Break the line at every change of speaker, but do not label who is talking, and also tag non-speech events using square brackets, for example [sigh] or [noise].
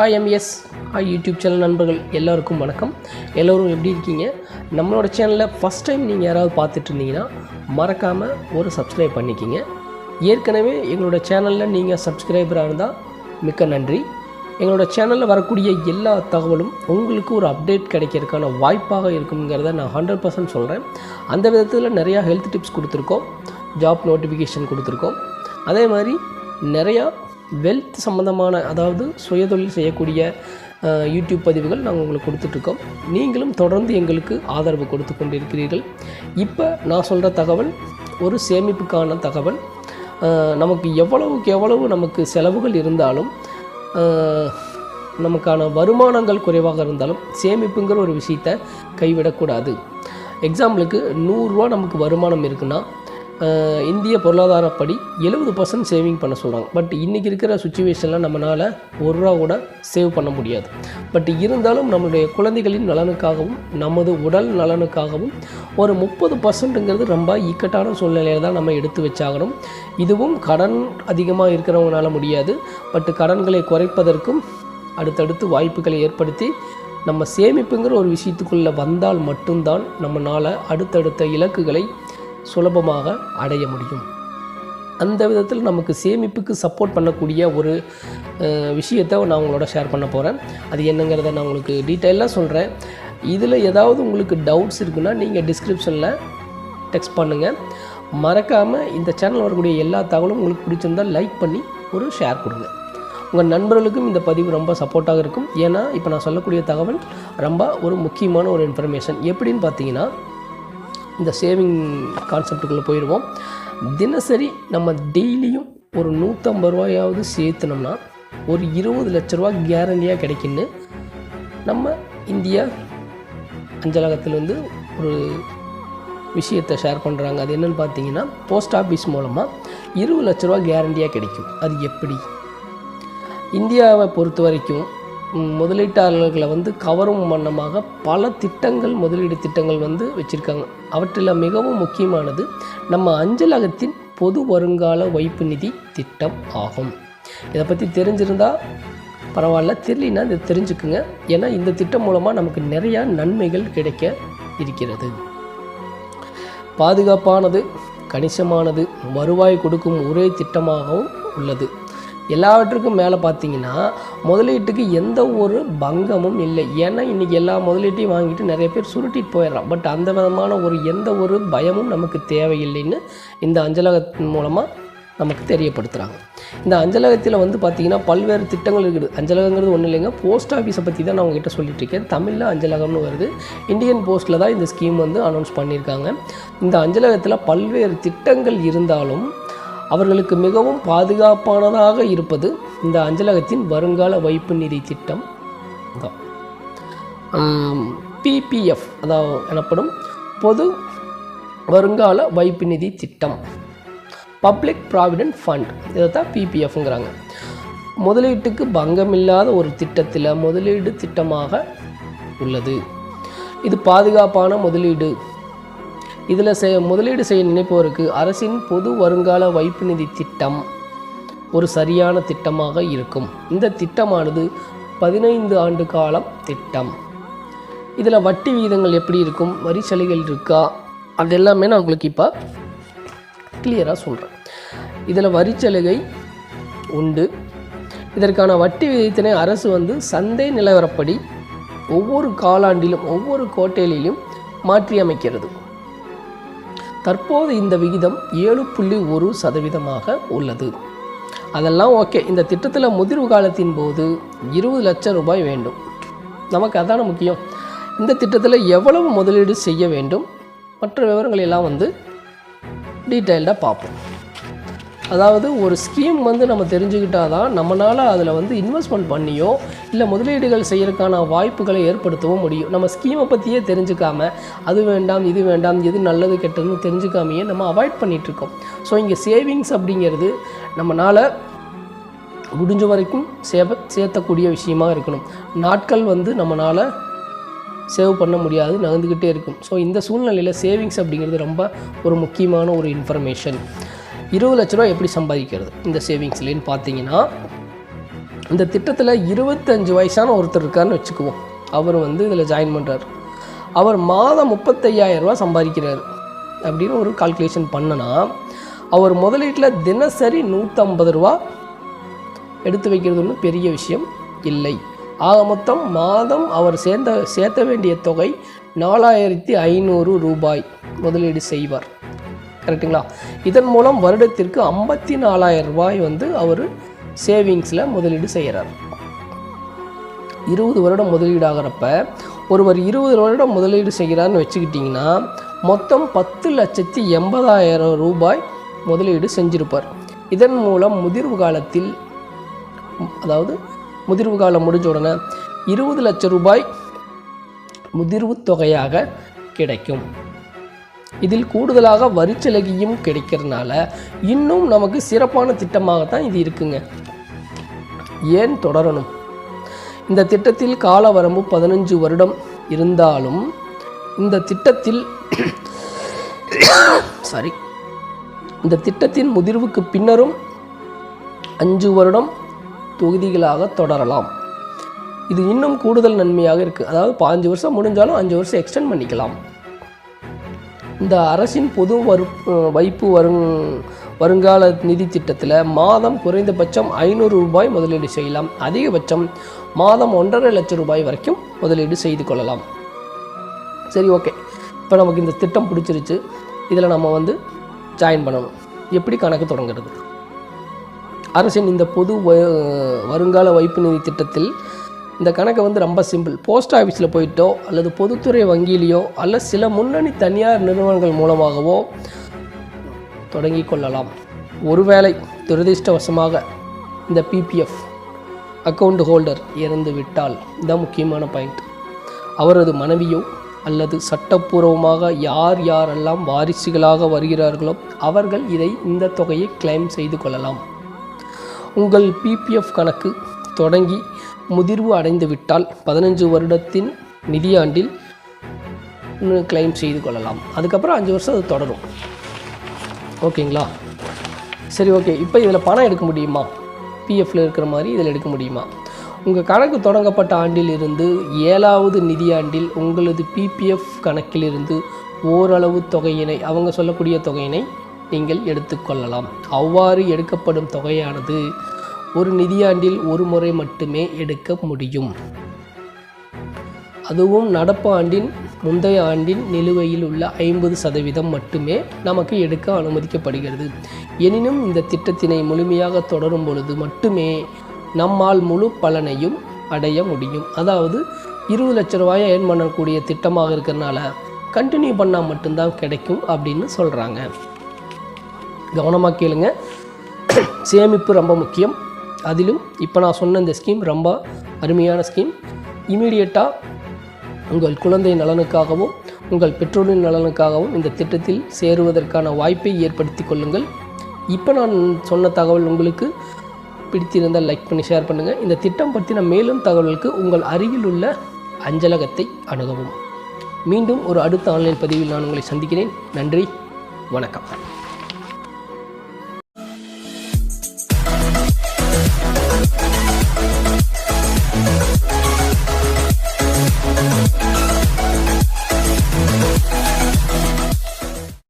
Hi MS hi YouTube channel நண்பர்கள் எல்லோருக்கும் வணக்கம். எல்லோரும் எப்படி இருக்கீங்க? நம்மளோட சேனலில் ஃபஸ்ட் டைம் நீங்கள் யாராவது பார்த்துட்டு இருந்தீங்கன்னா மறக்காமல் ஒரு சப்ஸ்கிரைப் பண்ணிக்கிங்க. ஏற்கனவே எங்களோட சேனலில் நீங்கள் சப்ஸ்கிரைபராக இருந்தால் மிக்க நன்றி. எங்களோட சேனலில் வரக்கூடிய எல்லா தகவலும் உங்களுக்கு ஒரு அப்டேட் கிடைக்கிறதுக்கான வாய்ப்பாக இருக்குங்கிறத நான் ஹண்ட்ரட் பர்சன்ட் சொல்கிறேன் அந்த விதத்தில் நிறையா ஹெல்த் டிப்ஸ் கொடுத்துருக்கோம். ஜாப் நோட்டிஃபிகேஷன் கொடுத்துருக்கோம். அதே மாதிரி நிறையா வெல்த் சம்மந்தமான அதாவது சுயதொழில் செய்யக்கூடிய யூடியூப் பதிவுகள் நாங்கள் உங்களுக்கு கொடுத்துட்ருக்கோம். நீங்களும் தொடர்ந்து எங்களுக்கு ஆதரவு கொடுத்து கொண்டிருக்கிறீர்கள். இப்போ நான் சொல்கிற தகவல் ஒரு சேமிப்புக்கான தகவல். நமக்கு எவ்வளவுக்கு எவ்வளவு நமக்கு செலவுகள் இருந்தாலும் நமக்கான வருமானங்கள் குறைவாக இருந்தாலும் சேமிப்புங்கிற ஒரு விஷயத்தை கைவிடக்கூடாது. எக்ஸாம்பிளுக்கு நூறுரூவா நமக்கு வருமானம் இருக்குன்னா இந்திய பொருளாதாரப்படி எழுபது பர்சன்ட் சேவிங் பண்ண சொல்கிறாங்க பட் இன்றைக்கி இருக்கிற சுச்சுவேஷனில் நம்மளால் ஒரு ரூபா கூட சேவ் பண்ண முடியாது. பட் இருந்தாலும் நம்மளுடைய குழந்தைகளின் நலனுக்காகவும் நமது உடல் நலனுக்காகவும் ஒரு முப்பது பர்சன்ட்டுங்கிறது ரொம்ப இக்கட்டான சூழ்நிலையில் தான் நம்ம எடுத்து வச்சாகணும். இதுவும் கடன் அதிகமாக இருக்கிறவங்களால முடியாது. பட் கடன்களை குறைப்பதற்கும் அடுத்தடுத்து வாய்ப்புகளை ஏற்படுத்தி நம்ம சேமிப்புங்கிற ஒரு விஷயத்துக்குள்ளே வந்தால் மட்டும்தான் நம்மளால் அடுத்தடுத்த இலக்குகளை சுலபமாக அடைய முடியும். அந்த விதத்தில் நமக்கு சேமிப்புக்கு சப்போர்ட் பண்ணக்கூடிய ஒரு விஷயத்தை நான் உங்களோட ஷேர் பண்ண போகிறேன் அது என்னங்கிறத நான் உங்களுக்கு டீட்டெயிலாக சொல்கிறேன் இதில் ஏதாவது உங்களுக்கு டவுட்ஸ் இருக்குன்னா நீங்கள் டிஸ்கிரிப்ஷனில் டெக்ஸ்ட் பண்ணுங்கள் மறக்காமல் இந்த சேனல் வரக்கூடிய எல்லா தகவலும் உங்களுக்கு பிடிச்சிருந்தால் லைக் பண்ணி ஒரு ஷேர் கொடுங்க. உங்கள் நண்பர்களுக்கும் இந்த பதிவு ரொம்ப சப்போர்ட்டாக இருக்கும். ஏன்னா இப்போ நான் சொல்லக்கூடிய தகவல் ரொம்ப ஒரு முக்கியமான ஒரு இன்ஃபர்மேஷன் எப்படின்னு பார்த்தீங்கன்னா இந்த சேவிங் கான்செப்டுக்குள்ளே போயிடுவோம் தினசரி நம்ம டெய்லியும் ஒரு நூற்றம்பது ரூபாயாவது சேர்த்துனோம்னா ஒரு இருபது லட்ச ரூபா கேரண்டியாக கிடைக்குன்னு நம்ம இந்தியா அஞ்சலகத்தில் வந்து ஒரு விஷயத்தை ஷேர் பண்ணுறாங்க அது என்னென்னு பார்த்தீங்கன்னா போஸ்ட் ஆஃபீஸ் மூலமாக இருபது லட்ச ரூபா கேரண்டியாக கிடைக்கும். அது எப்படி? இந்தியாவை பொறுத்த வரைக்கும் முதலீட்டாளர்களை வந்து கவரும் வண்ணமாக பல திட்டங்கள் முதலீடு திட்டங்கள் வந்து வச்சுருக்காங்க. அவற்றில் மிகவும் முக்கியமானது நம்ம அஞ்சலகத்தின் பொது வருங்கால வைப்பு நிதி திட்டம் ஆகும். இதை பற்றி தெரிஞ்சிருந்தால் பரவாயில்ல. தெரியலனா இதை தெரிஞ்சுக்குங்க. ஏன்னா இந்த திட்டம் மூலமாக நமக்கு நிறையா நன்மைகள் கிடைக்க இருக்கிறது. பாதுகாப்பானது கணிசமானது வருவாய் கொடுக்கும் ஒரே திட்டமாகவும் உள்ளது. எல்லாவற்றுக்கும் மேலே பார்த்தீங்கன்னா முதலீட்டுக்கு எந்த ஒரு பங்கமும் இல்லை. ஏன்னா இன்றைக்கி எல்லா முதலீட்டையும் வாங்கிட்டு நிறைய பேர் சுருட்டிட்டு போயிடுறான் பட் அந்த விதமான ஒரு எந்த ஒரு பயமும் நமக்கு தேவையில்லைன்னு இந்த அஞ்சலகத்தின் மூலமாக நமக்கு தெரியப்படுத்துகிறாங்க இந்த அஞ்சலகத்தில் வந்து பார்த்திங்கன்னா பல்வேறு திட்டங்கள் இருக்குது. அஞ்சலகங்கிறது ஒன்றும் இல்லைங்க. போஸ்ட் ஆஃபீஸை பற்றி தான் நான் உங்ககிட்ட சொல்லிட்டு இருக்கேன். தமிழில் அஞ்சலகம்னு வருது. இந்தியன் போஸ்ட்டில் தான் இந்த ஸ்கீம் வந்து அனௌன்ஸ் பண்ணியிருக்காங்க. இந்த அஞ்சலகத்தில் பல்வேறு திட்டங்கள் இருந்தாலும் அவர்களுக்கு மிகவும் பாதுகாப்பானதாக இருப்பது இந்த அஞ்சலகத்தின் வருங்கால வைப்பு நிதி திட்டம். தான் பிபிஎஃப் அதாவது எனப்படும் பொது வருங்கால வைப்பு நிதி திட்டம். பப்ளிக் ப்ராவிடென்ட் ஃபண்ட் இதை தான் பிபிஎஃப்ங்கிறாங்க முதலீட்டுக்கு பங்கமில்லாத ஒரு திட்டத்தில் முதலீடு திட்டமாக உள்ளது. இது பாதுகாப்பான முதலீடு. இதில் செய் முதலீடு செய்ய நினைப்பவருக்கு அரசின் பொது வருங்கால வைப்பு நிதி திட்டம் ஒரு சரியான திட்டமாக இருக்கும். இந்த திட்டமானது பதினைந்து ஆண்டு காலம் திட்டம். இதில் வட்டி விகிதங்கள் எப்படி இருக்கும்? வரி சலுகைகள் இருக்கா? அது எல்லாமே நான் உங்களுக்கு இப்போ கிளியராக சொல்கிறேன் இதில் வரிச்சலுகை உண்டு. இதற்கான வட்டி விகிதத்தினை அரசு வந்து சந்தை நிலவரப்படி ஒவ்வொரு காலாண்டிலும் ஒவ்வொரு கோட்டையிலும் மாற்றி அமைக்கிறது தற்போது இந்த விகிதம் ஏழு புள்ளி ஒரு சதவீதமாக உள்ளது. அதெல்லாம் ஓகே. இந்த திட்டத்தில் முதிர்வு காலத்தின் போது இருபது லட்சம் ரூபாய் வேண்டும். நமக்கு அதான முக்கியம். இந்த திட்டத்தில் எவ்வளவு முதலீடு செய்ய வேண்டும்? மற்ற விவரங்கள் எல்லாம் வந்து டீட்டெயில்டாக பார்ப்போம். அதாவது ஒரு ஸ்கீம் வந்து நம்ம தெரிஞ்சுக்கிட்டால் தான் நம்மளால் அதில் வந்து இன்வெஸ்ட்மெண்ட் பண்ணியோ இல்லை முதலீடுகள் செய்யறதுக்கான வாய்ப்புகளை ஏற்படுத்தவும் முடியும். நம்ம ஸ்கீமை பற்றியே தெரிஞ்சுக்காம அது வேண்டாம் இது வேண்டாம் எது நல்லது கெட்டதுன்னு தெரிஞ்சுக்காமையே நம்ம அவாய்ட் பண்ணிகிட்ருக்கோம் ஸோ இங்கே சேவிங்ஸ் அப்படிங்கிறது நம்மளால் முடிஞ்ச வரைக்கும் சேவ சேர்த்தக்கூடிய விஷயமா இருக்கணும். நாட்கள் வந்து நம்மளால் சேவ் பண்ண முடியாது நகர்ந்துக்கிட்டே இருக்கும். ஸோ இந்த சூழ்நிலையில் சேவிங்ஸ் அப்படிங்கிறது ரொம்ப ஒரு முக்கியமான ஒரு இன்ஃபர்மேஷன் இருபது லட்ச ரூபா எப்படி சம்பாதிக்கிறது? இந்த சேவிங்ஸ்லேன்னு பார்த்தீங்கன்னா இந்த திட்டத்தில் இருபத்தஞ்சு வயசான ஒருத்தர் இருக்காருன்னு வச்சுக்குவோம். அவர் வந்து இதில் ஜாயின் பண்ணுறாரு அவர் மாதம் முப்பத்தையாயிரம் ரூபாய் சம்பாதிக்கிறார். அப்படின்னு ஒரு கால்குலேஷன் பண்ணனா அவர் முதலீட்டில் தினசரி நூற்றம்பது ரூபா எடுத்து வைக்கிறது ஒன்றும் பெரிய விஷயம் இல்லை. ஆக மொத்தம் மாதம் அவர் சேர்ந்த சேர்த்த வேண்டிய தொகை நாலாயிரத்தி ஐநூறு ரூபாய் முதலீடு செய்வார். கரெக்டுங்களா இதன் மூலம் வருடத்திற்கு ஐம்பத்தி நாலாயிரம் ரூபாய் வந்து அவர் சேவிங்ஸில் முதலீடு செய்கிறார் இருபது வருடம் முதலீடு ஆகிறப்ப ஒருவர் இருபது வருடம் முதலீடு செய்கிறார்னு வச்சுக்கிட்டிங்கன்னா மொத்தம் பத்து லட்சத்தி எண்பதாயிரம் ரூபாய் முதலீடு செஞ்சிருப்பார். இதன் மூலம் முதிர்வு காலத்தில் அதாவது முதிர்வு காலம் முடிஞ்ச உடனே இருபது லட்சம் ரூபாய் முதிர்வு தொகையாக கிடைக்கும். இதில் கூடுதலாக வரிச்சலுகையும் கிடைக்கிறதுனால இன்னும் நமக்கு சிறப்பான திட்டமாகத்தான் இது இருக்குங்க. ஏன் தொடரணும்? இந்த திட்டத்தில் கால வரம்பு பதினஞ்சு வருடம் இருந்தாலும் இந்த திட்டத்தில் [coughs] சாரி இந்த திட்டத்தின் முதிர்வுக்கு பின்னரும் அஞ்சு வருடம் தொகுதிகளாக தொடரலாம். இது இன்னும் கூடுதல் நன்மையாக இருக்குது அதாவது பாஞ்சு வருஷம் முடிஞ்சாலும் அஞ்சு வருஷம் எக்ஸ்டெண்ட் பண்ணிக்கலாம். இந்த அரசின் பொது வரு வைப்பு வருங் வருங்கால நிதி திட்டத்தில் மாதம் குறைந்தபட்சம் ஐநூறு ரூபாய் முதலீடு செய்யலாம். அதிகபட்சம் மாதம் ஒன்றரை லட்சம் ரூபாய் வரைக்கும் முதலீடு செய்து கொள்ளலாம். சரி ஓகே. இப்போ நமக்கு இந்த திட்டம் பிடிச்சிருச்சு. இதில் நம்ம வந்து ஜாயின் பண்ணணும். எப்படி கணக்கு தொடங்குறது? அரசின் இந்த பொது வருங்கால வைப்பு நிதி திட்டத்தில் இந்த கணக்கை வந்து ரொம்ப சிம்பிள். போஸ்ட் ஆஃபீஸில் போயிட்டோ அல்லது பொதுத்துறை வங்கியிலையோ அல்ல சில முன்னணி தனியார் நிறுவனங்கள் மூலமாகவோ தொடங்கி கொள்ளலாம். ஒருவேளை துரதிர்ஷ்டவசமாக இந்த பிபிஎஃப் அக்கௌண்ட் ஹோல்டர் இறந்து விட்டால் இதான் முக்கியமான பாயிண்ட் அவரது மனைவியோ அல்லது சட்டப்பூர்வமாக யார் யாரெல்லாம் வாரிசுகளாக வருகிறார்களோ அவர்கள் இதை இந்த தொகையை கிளைம் செய்து கொள்ளலாம். உங்கள் பிபிஎஃப் கணக்கு தொடங்கி முதிர்வு அடைந்துவிட்டால் பதினஞ்சு வருடத்தின் நிதியாண்டில் கிளைம் செய்து கொள்ளலாம். அதுக்கப்புறம் அஞ்சு வருஷம் அது தொடரும். ஓகேங்களா? சரி ஓகே. இப்போ இதில் பணம் எடுக்க முடியுமா? பிஎஃப்ல இருக்கிற மாதிரி இதில் எடுக்க முடியுமா? உங்கள் கணக்கு தொடங்கப்பட்ட ஆண்டில் இருந்து ஏழாவது நிதியாண்டில் உங்களது பிபிஎஃப் கணக்கிலிருந்து ஓரளவு தொகையினை அவங்க சொல்லக்கூடிய தொகையினை நீங்கள் எடுத்துக்கொள்ளலாம் அவ்வாறு எடுக்கப்படும் தொகையானது ஒரு நிதியாண்டில் ஒரு முறை மட்டுமே எடுக்க முடியும். அதுவும் நடப்பு ஆண்டின் முந்தைய ஆண்டின் நிலுவையில் உள்ள ஐம்பது சதவீதம் மட்டுமே நமக்கு எடுக்க அனுமதிக்கப்படுகிறது. எனினும் இந்த திட்டத்தினை முழுமையாக தொடரும் பொழுது மட்டுமே நம்மால் முழு பலனையும் அடைய முடியும். அதாவது இருபது லட்ச ரூபாயை ஏர்ன் பண்ணக்கூடிய திட்டமாக இருக்கிறனால கண்டினியூ பண்ணால் மட்டும்தான் கிடைக்கும் அப்படின்னு சொல்கிறாங்க கவனமாக கேளுங்க. சேமிப்பு ரொம்ப முக்கியம். அதிலும் இப்போ நான் சொன்ன இந்த ஸ்கீம் ரொம்ப அருமையான ஸ்கீம் இமீடியட்டாக உங்கள் குழந்தை நலனுக்காகவும் உங்கள் பெற்றோரின் நலனுக்காகவும் இந்த திட்டத்தில் சேருவதற்கான வாய்ப்பை ஏற்படுத்தி கொள்ளுங்கள். இப்போ நான் சொன்ன தகவல் உங்களுக்கு பிடித்திருந்தால் லைக் பண்ணி ஷேர் பண்ணுங்கள் இந்த திட்டம் பற்றின மேலும் தகவலுக்கு உங்கள் அருகில் உள்ள அஞ்சலகத்தை அணுகவும். மீண்டும் ஒரு அடுத்த ஆன்லைன் பதிவில் நான் உங்களை சந்திக்கிறேன். நன்றி வணக்கம்.